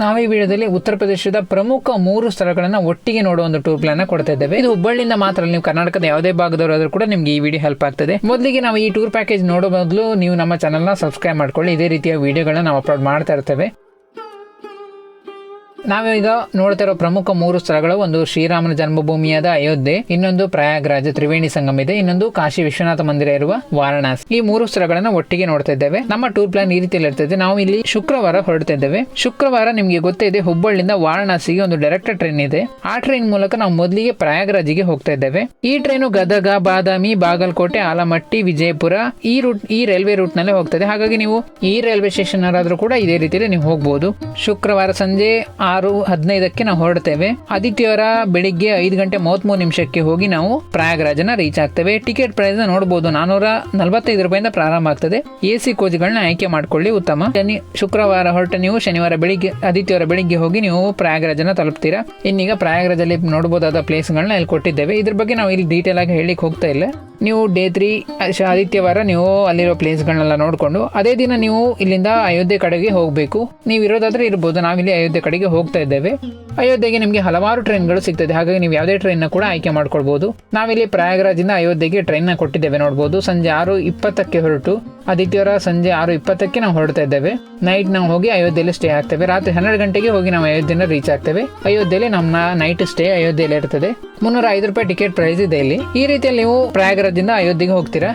ನಾವು ಈ ವಿಡಿಯೋದಲ್ಲಿ ಉತ್ತರ ಪ್ರದೇಶದ ಪ್ರಮುಖ ಮೂರು ಸ್ಥಳಗಳನ್ನ ಒಟ್ಟಿಗೆ ನೋಡುವ ಒಂದು ಟೂರ್ ಪ್ಲಾನ್ ಕೊಡ್ತಾ ಇದ್ದೇವೆ. ಇದು ಹುಬ್ಬಳ್ಳಿಯಿಂದ ಮಾತ್ರ ನೀವು ಕರ್ನಾಟಕದ ಯಾವುದೇ ಭಾಗದವರಾದ್ರೂ ಕೂಡ ನಿಮ್ಗೆ ಈ ವಿಡಿಯೋ ಹೆಲ್ಪ್ ಆಗ್ತದೆ. ಮೊದಲಿಗೆ ನಾವು ಈ ಟೂರ್ ಪ್ಯಾಕೇಜ್ ನೋಡೋ ಬದಲು ನೀವು ನಮ್ಮ ಚಾನಲ್ನ ಸಬ್ಸ್ಕ್ರೈಬ್ ಮಾಡ್ಕೊಳ್ಳಿ. ಇದೇ ರೀತಿಯ ವಿಡಿಯೋಗಳನ್ನ ನಾವು ಅಪ್ಲೋಡ್ ಮಾಡ್ತಾ ಇರ್ತೇವೆ. ನಾವೀಗ ನೋಡ್ತಾ ಇರೋ ಪ್ರಮುಖ ಮೂರು ಸ್ಥಳಗಳು, ಒಂದು ಶ್ರೀರಾಮನ ಜನ್ಮಭೂಮಿಯಾದ ಅಯೋಧ್ಯೆ, ಇನ್ನೊಂದು ಪ್ರಯಾಗ್ರಾಜ್ ತ್ರಿವೇಣಿ ಸಂಗಮ ಇದೆ, ಇನ್ನೊಂದು ಕಾಶಿ ವಿಶ್ವನಾಥ ಮಂದಿರ ಇರುವ ವಾರಣಾಸಿ. ಈ ಮೂರು ಸ್ಥಳಗಳನ್ನ ಒಟ್ಟಿಗೆ ನೋಡ್ತಾ ಇದ್ದೇವೆ. ನಮ್ಮ ಟೂರ್ ಪ್ಲಾನ್ ಈ ರೀತಿಯಲ್ಲಿ ಇರ್ತದೆ ನಾವು ಇಲ್ಲಿ ಶುಕ್ರವಾರ ಹೊರಡ್ತಾ ಇದ್ದೇವೆ. ಶುಕ್ರವಾರ ನಿಮಗೆ ಗೊತ್ತೇ ಇದೆ, ಹುಬ್ಬಳ್ಳಿಯಿಂದ ವಾರಣಾಸಿಗೆ ಒಂದು ಡೈರೆಕ್ಟ್ ಟ್ರೈನ್ ಇದೆ. ಆ ಟ್ರೈನ್ ಮೂಲಕ ನಾವು ಮೊದಲಿಗೆ ಪ್ರಯಾಗ್ರಾಜಿಗೆ ಹೋಗ್ತಾ ಇದ್ದೇವೆ. ಈ ಟ್ರೈನು ಗದಗ, ಬಾದಾಮಿ, ಬಾಗಲಕೋಟೆ, ಆಲಮಟ್ಟಿ, ವಿಜಯಪುರ ಈ ರೂಟ್ ಈ ರೈಲ್ವೆ ರೂಟ್ನಲ್ಲಿ ಹೋಗ್ತದೆ ಹಾಗಾಗಿ ನೀವು ಈ ರೈಲ್ವೆ ಸ್ಟೇಷನ್ ಆದ್ರೂ ಕೂಡ ಇದೇ ರೀತಿಯಲ್ಲಿ ನೀವು ಹೋಗಬಹುದು ಶುಕ್ರವಾರ ಸಂಜೆ ಆರು ಹದಿನೈದಕ್ಕೆ ನಾವು ಹೊರಡ್ತೇವೆ. ಆದಿತ್ಯವಾರ ಬೆಳಿಗ್ಗೆ ಐದು ಗಂಟೆ ಮೂವತ್ಮೂರು ನಿಮಿಷಕ್ಕೆ ಹೋಗಿ ನಾವು ಪ್ರಯಾಗರಾಜನ ರೀಚ್ ಆಗ್ತೇವೆ. ಟಿಕೆಟ್ ಪ್ರೈಸ್ ನೋಡಬಹುದು ನಾನೂರ ನಲವತ್ತೈದು ರೂಪಾಯಿಂದ ಪ್ರಾರಂಭ ಆಗ್ತದೆ. ಎ ಸಿ ಕೋಚ್ಗಳನ್ನ ಆಯ್ಕೆ ಮಾಡಿಕೊಳ್ಳಿ, ಉತ್ತಮ. ಶನಿ, ಶುಕ್ರವಾರ ಹೊರಟ ನೀವು ಶನಿವಾರ ಬೆಳಿಗ್ಗೆ, ಆದಿತ್ಯವಾರ ಬೆಳಿಗ್ಗೆ ಹೋಗಿ ನೀವು ಪ್ರಯಾಗ್ರಾಜನ ತಲುಪ್ತೀರಾ? ಇನ್ನೀಗ ಪ್ರಯಾಗ್ರಾಜಲ್ಲಿ ನೋಡಬಹುದಾದ ಪ್ಲೇಸ್ಗಳನ್ನ ಇಲ್ಲಿ ಕೊಟ್ಟಿದ್ದೇವೆ. ಇದ್ರ ಬಗ್ಗೆ ನಾವು ಇಲ್ಲಿ ಡೀಟೇಲ್ ಆಗಿ ಹೇಳಿಕ್ ಹೋಗ್ತಾ ಇಲ್ಲ. ನೀವು ಡೇ ತ್ರೀ ಆದಿತ್ಯವಾರ ನೀವು ಅಲ್ಲಿರೋ ಪ್ಲೇಸ್ಗಳನ್ನೆಲ್ಲ ನೋಡಿಕೊಂಡು ಅದೇ ದಿನ ನೀವು ಇಲ್ಲಿಂದ ಅಯೋಧ್ಯೆ ಕಡೆಗೆ ಹೋಗಬೇಕು. ನೀವು ಇರೋದಾದರೆ ಇರ್ಬೋದು. ನಾವಿಲ್ಲಿ ಅಯೋಧ್ಯೆ ಕಡೆಗೆ ಹೋಗ್ತಾ ಇದ್ದೇವೆ. ಅಯೋಧ್ಯೆಗೆ ನಿಮಗೆ ಹಲವಾರು ಟ್ರೈನ್ಗಳು ಸಿಗ್ತದೆ. ಹಾಗಾಗಿ ನೀವು ಯಾವುದೇ ಟ್ರೈನ್ನ ಕೂಡ ಆಯ್ಕೆ ಮಾಡ್ಕೊಳ್ಬಹುದು ನಾವಿಲ್ಲಿ ಪ್ರಯಾಗ್ರಾಜಿಂದ ಅಯೋಧ್ಯೆಗೆ ಟ್ರೈನ್ನ ಕೊಟ್ಟಿದ್ದೇವೆ ನೋಡ್ಬೋದು. ಸಂಜೆ ಆರು ಇಪ್ಪತ್ತಕ್ಕೆ ಹೊರಟು, ಆದಿತ್ಯವಾರ ಸಂಜೆ ಆರು ಇಪ್ಪತ್ತಕ್ಕೆ ನಾವು ಹೊರಡ್ತಾ ಇದ್ದೇವೆ. ನೈಟ್ ನಾವು ಹೋಗಿ ಅಯೋಧ್ಯೆಯಲ್ಲಿ ಸ್ಟೇ ಆಗ್ತೇವೆ. ರಾತ್ರಿ ಹನ್ನೆರಡು ಗಂಟೆಗೆ ಹೋಗಿ ನಾವು ಅಯೋಧ್ಯೆನ ರೀಚ್ ಆಗ್ತೇವೆ. ಅಯೋಧ್ಯೆಯಲ್ಲಿ ನಮ್ಮ ನೈಟ್ ಸ್ಟೇ ಅಯೋಧ್ಯೆಯಲ್ಲಿ ಇರ್ತದೆ ಮುನ್ನೂರ ಐದು ರೂಪಾಯಿ ಟಿಕೆಟ್ ಪ್ರೈಸ್ ಇದೆ ಇಲ್ಲಿ. ಈ ರೀತಿಯಲ್ಲಿ ನೀವು ಪ್ರಯಾಗರಾಜದಿಂದ ಅಯೋಧ್ಯೆಗೆ ಹೋಗ್ತೀರಾ?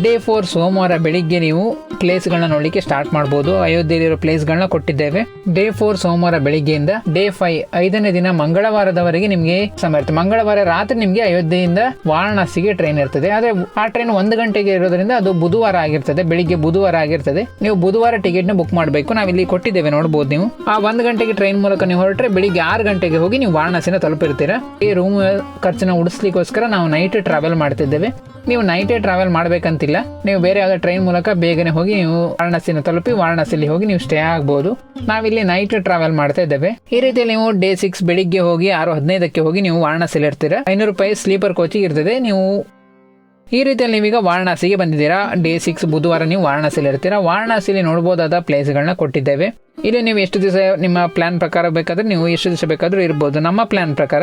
ಡೇ ಫೋರ್ ಸೋಮವಾರ ಬೆಳಿಗ್ಗೆ ನೀವು ಪ್ಲೇಸ್ಗಳನ್ನ ನೋಡಲಿಕ್ಕೆ ಸ್ಟಾರ್ಟ್ ಮಾಡಬಹುದು ಅಯೋಧ್ಯೆಯಲ್ಲಿರೋ ಪ್ಲೇಸ್ಗಳನ್ನ ಕೊಟ್ಟಿದ್ದೇವೆ. ಡೇ ಫೋರ್ ಸೋಮವಾರ ಬೆಳಿಗ್ಗೆಯಿಂದ ಡೇ ಫೈವ್ ಐದನೇ ದಿನ ಮಂಗಳವಾರದವರೆಗೆ ನಿಮಗೆ ಸಮಯ ಇರುತ್ತೆ. ಮಂಗಳವಾರ ರಾತ್ರಿ ನಿಮಗೆ ಅಯೋಧ್ಯೆಯಿಂದ ವಾರಣಾಸಿಗೆ ಟ್ರೈನ್ ಇರ್ತದೆ. ಆದ್ರೆ ಆ ಟ್ರೈನ್ ಒಂದು ಗಂಟೆಗೆ ಇರೋದ್ರಿಂದ ಅದು ಬುಧವಾರ ಆಗಿರ್ತದೆ. ಬೆಳಿಗ್ಗೆ ಬುಧವಾರ ಆಗಿರ್ತದೆ. ನೀವು ಬುಧವಾರ ಟಿಕೆಟ್ನ ಬುಕ್ ಮಾಡಬೇಕು. ನಾವು ಇಲ್ಲಿ ಕೊಟ್ಟಿದ್ದೇವೆ ನೋಡಬಹುದು ನೀವು. ಆ ಒಂದು ಗಂಟೆಗೆ ಟ್ರೈನ್ ಮೂಲಕ ನೀವು ಹೊರಟ್ರೆ ಬೆಳಿಗ್ಗೆ ಆರು ಗಂಟೆಗೆ ಹೋಗಿ ನೀವು ವಾರಣಾಸಿನ ತಲುಪಿರ್ತೀರಾ. ಈ ರೂಮ್ ಖರ್ಚನ್ನ ಉಡಿಸ್ಲಿಕ್ಕೋಸ್ಕರ ನಾವು ನೈಟ್ ಟ್ರಾವೆಲ್ ಮಾಡ್ತಿದ್ದೇವೆ. ನೀವು ನೈಟೇ ಟ್ರಾವೆಲ್ ಮಾಡ್ಬೇಕಂತಿಲ್ಲ ನೀವು ಬೇರೆ ಯಾವುದೋ ಟ್ರೈನ್ ಮೂಲಕ ಬೇಗನೆ ಹೋಗಿ ನೀವು ವಾರಣಾಸಿನ ತಲುಪಿ ವಾರಣಾಸಿಲಿ ಹೋಗಿ ನೀವು ಸ್ಟೇ ಆಗ್ಬೋದು. ನಾವಿಲ್ಲಿ ನೈಟ್ ಟ್ರಾವೆಲ್ ಮಾಡ್ತಾ ಇದ್ದೇವೆ. ಈ ರೀತಿಯಲ್ಲಿ ನೀವು ಡೇ ಸಿಕ್ಸ್ ಬೆಳಿಗ್ಗೆ ಹೋಗಿ ಆರು ಹದಿನೈದಕ್ಕೆ ಹೋಗಿ ನೀವು ವಾರಣಾಸಿಲಿ ಇರ್ತೀರಾ? ಐನೂರು ರೂಪಾಯಿ ಸ್ಲೀಪರ್ ಕೋಚಿಗೆ ಇರ್ತದೆ. ನೀವು ಈ ರೀತಿಯಲ್ಲಿ ನೀವೀಗ ವಾರಣಾಸಿಗೆ ಬಂದಿದ್ದೀರಾ? ಡೇ ಸಿಕ್ಸ್ ಬುಧವಾರ ನೀವು ವಾರಣಾಸಿಲಿ ಇರ್ತೀರಾ? ವಾರಣಾಸಿಲಿ ನೋಡ್ಬೋದಾದ ಪ್ಲೇಸ್ಗಳನ್ನ ಕೊಟ್ಟಿದ್ದೇವೆ. ಇಲ್ಲಿ ನೀವು ಎಷ್ಟು ದಿವಸ ನಿಮ್ಮ ಪ್ಲಾನ್ ಪ್ರಕಾರ ಬೇಕಾದ್ರೆ, ನೀವು ಎಷ್ಟು ದಿವಸ ಬೇಕಾದರೂ ಇರ್ಬೋದು. ನಮ್ಮ ಪ್ಲಾನ್ ಪ್ರಕಾರ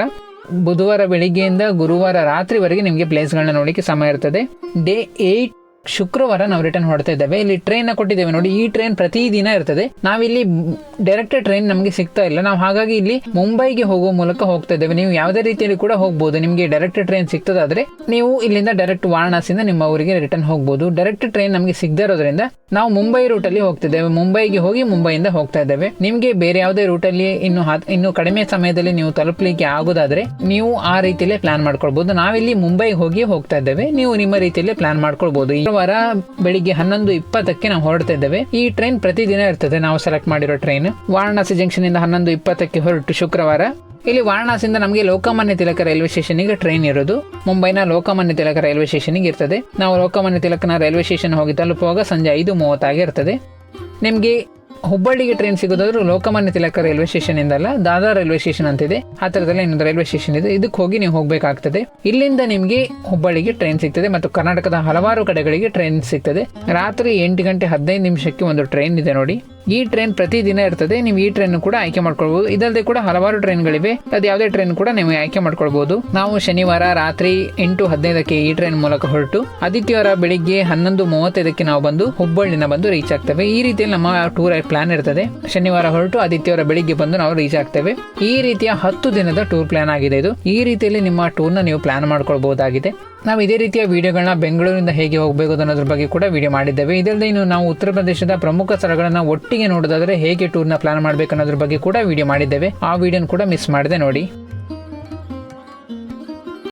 ಬುಧವಾರ ಬೆಳಿಗ್ಗೆಯಿಂದ ಗುರುವಾರ ರಾತ್ರಿವರೆಗೆ ನಿಮಗೆ ಪ್ಲೇಸ್ಗಳನ್ನ ನೋಡಲಿಕ್ಕೆ ಸಮಯ ಇರ್ತದೆ. ಡೇ ಏಯ್ಟ್ ಶುಕ್ರವಾರ ನಾವು ರಿಟರ್ನ್ ಹೊಡ್ತಾ ಇದ್ದೇವೆ. ಇಲ್ಲಿ ಟ್ರೈನ್ ಕೊಟ್ಟಿದ್ದೇವೆ ನೋಡಿ, ಈ ಟ್ರೈನ್ ಪ್ರತಿದಿನ ಇರ್ತದೆ. ನಾವಿಲ್ಲಿ ಡೈರೆಕ್ಟ್ ಟ್ರೈನ್ ನಮಗೆ ಸಿಗ್ತಾ ಇಲ್ಲ. ನಾವು ಹಾಗಾಗಿ ಇಲ್ಲಿ ಮುಂಬೈಗೆ ಹೋಗುವ ಮೂಲಕ ಹೋಗ್ತಾ ಇದ್ದೇವೆ. ನೀವು ಯಾವುದೇ ರೀತಿಯಲ್ಲಿ ಕೂಡ ಹೋಗ್ಬೋದು. ನಿಮಗೆ ಡೈರೆಕ್ಟ್ ಟ್ರೈನ್ ಸಿಗ್ತದಾದ್ರೆ ನೀವು ಇಲ್ಲಿಂದ ಡೈರೆಕ್ಟ್ ವಾರಣಾಸಿಯಿಂದ ನಿಮ್ಮ ಊರಿಗೆ ರಿಟರ್ನ್ ಹೋಗ್ಬೋದು. ಡೈರೆಕ್ಟ್ ಟ್ರೈನ್ ನಮಗೆ ಸಿಗದೇ ಇರೋದ್ರಿಂದ ನಾವು ಮುಂಬೈ ರೂಟಲ್ಲಿ ಹೋಗ್ತಿದ್ದೇವೆ ಮುಂಬೈಗೆ ಹೋಗಿ ಮುಂಬೈಯಿಂದ ಹೋಗ್ತಾ ಇದ್ದೇವೆ. ನಿಮಗೆ ಬೇರೆ ಯಾವುದೇ ರೂಟಲ್ಲಿ ಇನ್ನು ಇನ್ನು ಕಡಿಮೆ ಸಮಯದಲ್ಲಿ ನೀವು ತಲುಪಲಿಕ್ಕೆ ಆಗೋದಾದ್ರೆ ನೀವು ಆ ರೀತಿಯಲ್ಲೇ ಪ್ಲಾನ್ ಮಾಡ್ಕೊಳ್ಬಹುದು ನಾವಿಲ್ಲಿ ಮುಂಬೈಗೆ ಹೋಗಿ ಹೋಗ್ತಾ ಇದ್ದೇವೆ. ನೀವು ನಿಮ್ಮ ರೀತಿಯಲ್ಲೇ ಪ್ಲಾನ್ ಮಾಡ್ಕೊಳ್ಬಹುದು ಈ ವಾರ ಬೆಳಿಗ್ಗೆ ಹನ್ನೊಂದು ಇಪ್ಪತ್ತಕ್ಕೆ ನಾವು ಹೊರಡ್ತಾ ಇದ್ದೇವೆ. ಈ ಟ್ರೈನ್ ಪ್ರತಿದಿನ ಇರ್ತದೆ. ನಾವು ಸೆಲೆಕ್ಟ್ ಮಾಡಿರೋ ಟ್ರೈನ್ ವಾರಣಾಸಿ ಜಂಕ್ಷನ್ ಇಂದ ಹನ್ನೊಂದು ಇಪ್ಪತ್ತಕ್ಕೆ ಹೊರಟು ಶುಕ್ರವಾರ. ಇಲ್ಲಿ ವಾರಣಾಸಿಯಿಂದ ನಮಗೆ ಲೋಕಮಾನ್ಯ ತಿಲಕ ರೈಲ್ವೆ ಸ್ಟೇಷನ್ಗೆ ಟ್ರೈನ್ ಇರೋದು. ಮುಂಬೈನ ಲೋಕಮಾನ್ಯ ತಿಲಕ ರೈಲ್ವೆ ಸ್ಟೇಷನ್ಗೆ ಇರ್ತದೆ. ನಾವು ಲೋಕಮಾನ್ಯ ತಿಲಕನ ರೈಲ್ವೆ ಸ್ಟೇಷನ್ ಹೋಗಿ ತಲುಪುವಾಗ ಸಂಜೆ ಐದು ಮೂವತ್ತಾಗಿರ್ತದೆ ನಿಮಗೆ ಹುಬ್ಬಳ್ಳಿಗೆ ಟ್ರೈನ್ ಸಿಗೋದಾದ್ರೂ ಲೋಕಮಾನ್ಯ ತಿಲಕ ರೈಲ್ವೆ ಸ್ಟೇಷನ್ ಇಂದಲ್ಲ ದಾದಾ ರೈಲ್ವೆ ಸ್ಟೇಷನ್ ಅಂತಿದೆ. ಹತ್ತಿರದಲ್ಲಿ ಇನ್ನೊಂದು ರೈಲ್ವೆ ಸ್ಟೇಷನ್ ಇದೆ. ಇದಕ್ಕೆ ಹೋಗಿ ನೀವು ಹೋಗಬೇಕಾಗ್ತದೆ. ಇಲ್ಲಿಂದ ನಿಮಗೆ ಹುಬ್ಬಳ್ಳಿಗೆ ಟ್ರೈನ್ ಸಿಗ್ತದೆ ಮತ್ತು ಕರ್ನಾಟಕದ ಹಲವಾರು ಕಡೆಗಳಿಗೆ ಟ್ರೈನ್ ಸಿಗ್ತದೆ. ರಾತ್ರಿ ಎಂಟು ಗಂಟೆ ಹದಿನೈದು ನಿಮಿಷಕ್ಕೆ ಒಂದು ಟ್ರೈನ್ ಇದೆ ನೋಡಿ. ಈ ಟ್ರೈನ್ ಪ್ರತಿದಿನ ಇರ್ತದೆ. ನೀವು ಈ ಟ್ರೈನ್ ಕೂಡ ಆಯ್ಕೆ ಮಾಡ್ಕೊಳ್ಬಹುದು ಇದಲ್ಲದೆ ಕೂಡ ಹಲವಾರು ಟ್ರೈನ್ಗಳಿವೆ ಅದು ಯಾವುದೇ ಟ್ರೈನ್ ಕೂಡ ನೀವು ಆಯ್ಕೆ ಮಾಡ್ಕೊಳ್ಬಹುದು ನಾವು ಶನಿವಾರ ರಾತ್ರಿ ಎಂಟು ಹದಿನೈದಕ್ಕೆ ಈ ಟ್ರೈನ್ ಮೂಲಕ ಹೊರಟು, ಆದಿತ್ಯವಾರ ಬೆಳಿಗ್ಗೆ ಹನ್ನೊಂದು ಮೂವತ್ತೈದಕ್ಕೆ ನಾವು ಬಂದು ಹುಬ್ಬಳ್ಳಿನ ಬಂದು ರೀಚ್ ಆಗ್ತೇವೆ. ಈ ರೀತಿಯಲ್ಲಿ ನಮ್ಮ ಟೂರ್ ಪ್ಲಾನ್ ಇರ್ತದೆ. ಶನಿವಾರ ಹೊರಟು, ಆದಿತ್ಯವಾರ ಬೆಳಿಗ್ಗೆ ಬಂದು ನಾವು ರೀಚ್ ಆಗ್ತೇವೆ. ಈ ರೀತಿಯ ಹತ್ತು ದಿನದ ಟೂರ್ ಪ್ಲಾನ್ ಆಗಿದೆ ಇದು. ಈ ರೀತಿಯಲ್ಲಿ ನಿಮ್ಮ ಟೂರ್ನ ನೀವು ಪ್ಲಾನ್ ಮಾಡ್ಕೊಳ್ಬಹುದಾಗಿದೆ ನಾವು ಇದೇ ರೀತಿಯ ವಿಡಿಯೋಗಳನ್ನ ಬೆಂಗಳೂರಿಂದ ಹೇಗೆ ಹೋಗಬೇಕು ಅನ್ನೋದ್ರ ಬಗ್ಗೆ ಕೂಡ ವಿಡಿಯೋ ಮಾಡಿದ್ದೇವೆ. ಇದಲ್ಲದೆ ಇನ್ನು ನಾವು ಉತ್ತರ ಪ್ರದೇಶದ ಪ್ರಮುಖ ಸ್ಥಳಗಳನ್ನ ಒಟ್ಟಿಗೆ ನೋಡೋದಾದ್ರೆ ಹೇಗೆ ಟೂರ್ನ ಪ್ಲಾನ್ ಮಾಡಬೇಕು ಅನ್ನೋದ್ರ ಬಗ್ಗೆ ಕೂಡ ವಿಡಿಯೋ ಮಾಡಿದ್ದೇವೆ. ಆ ವಿಡಿಯೋನ ಕೂಡ ಮಿಸ್ ಮಾಡದೆ ನೋಡಿ.